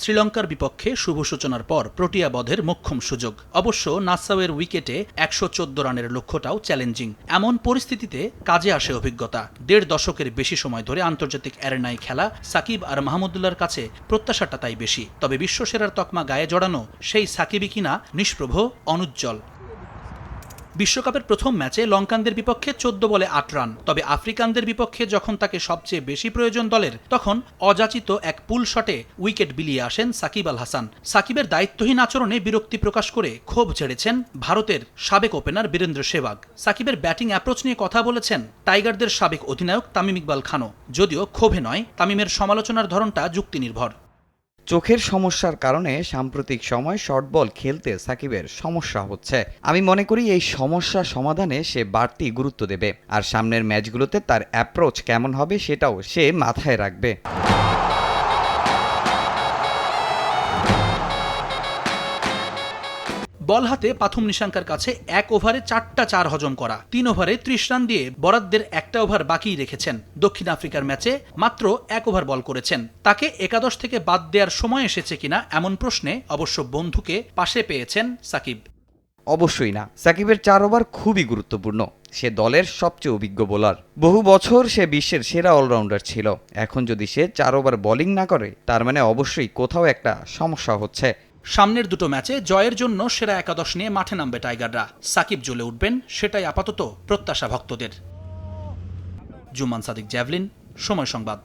শ্রীলঙ্কার বিপক্ষে শুভ সূচনার পর প্রোটিয়া বধের মোক্ষম সুযোগ। অবশ্য নাসাওয়ের উইকেটে একশো চোদ্দ রানের লক্ষ্যটাও চ্যালেঞ্জিং। এমন পরিস্থিতিতে কাজে আসে অভিজ্ঞতা। দেড় দশকের বেশি সময় ধরে আন্তর্জাতিক অ্যারেনায় খেলা সাকিব আর মাহমুদুল্লার কাছে প্রত্যাশাটা তাই বেশি। তবে বিশ্বসেরার তকমা গায়ে জড়ানো সেই সাকিবই কিনা নিষ্প্রভ, অনুজ্জ্বল। বিশ্বকাপের প্রথম ম্যাচে লঙ্কানদের বিপক্ষে চোদ্দ বলে আট রান। তবে আফ্রিকানদের বিপক্ষে যখন তাকে সবচেয়ে বেশি প্রয়োজন দলের, তখন অযাচিত এক পুল শটে উইকেট বিলিয়ে আসেন সাকিব আল হাসান। সাকিবের দায়িত্বহীন আচরণে বিরক্তি প্রকাশ করে ক্ষোভ ছেড়েছেন ভারতের সাবেক ওপেনার বীরেন্দ্র সেবাগ সাকিবের ব্যাটিং অ্যাপ্রোচ নিয়ে কথা বলেছেন টাইগারদের সাবেক অধিনায়ক তামিম ইকবাল খানও। যদিও ক্ষোভে নয়, তামিমের সমালোচনার ধরনটা যুক্তি নির্ভর চোখের সমস্যার কারণে সাম্প্রতিক সময় শর্ট বল খেলতে সাকিবের সমস্যা হচ্ছে। আমি মনে করি এই সমস্যা সমাধানে সে বাড়তি গুরুত্ব দেবে। আর সামনের ম্যাচগুলোতে তার অ্যাপ্রোচ কেমন হবে সেটাও সে মাথায় রাখবে। বল হাতে পাথুম নিশাঙ্কার কাছে এক ওভারে চারটা চার হজম করা। তিন ওভারে ত্রিশ রান দিয়ে বরাদ্দের একটা ওভার বাকি রেখেছেন। দক্ষিণ আফ্রিকার ম্যাচে মাত্র এক ওভার বল করেছেন। তাকে একাদশ থেকে বাদ দেওয়ার সময় এসেছে কিনা এমন প্রশ্নে অবশ্য বন্ধুকে পাশে পেয়েছেন সাকিব। অবশ্যই না। সাকিবের চার ওভার খুবই গুরুত্বপূর্ণ। সে দলের সবচেয়ে অভিজ্ঞ বোলার। বহু বছর সে বিশ্বের সেরা অলরাউন্ডার ছিল। এখন যদি সে চার ওভার বোলিং না করে, তার মানে অবশ্যই কোথাও একটা সমস্যা হচ্ছে। সামনের দুটো ম্যাচে জয়ের জন্য সেরা একাদশ নিয়ে মাঠে নামবে টাইগাররা। সাকিব জ্বলে উঠবেন, সেটাই আপাতত প্রত্যাশা ভক্তদের। জুমান সাদিক, জ্যাভলিন, সময় সংবাদ।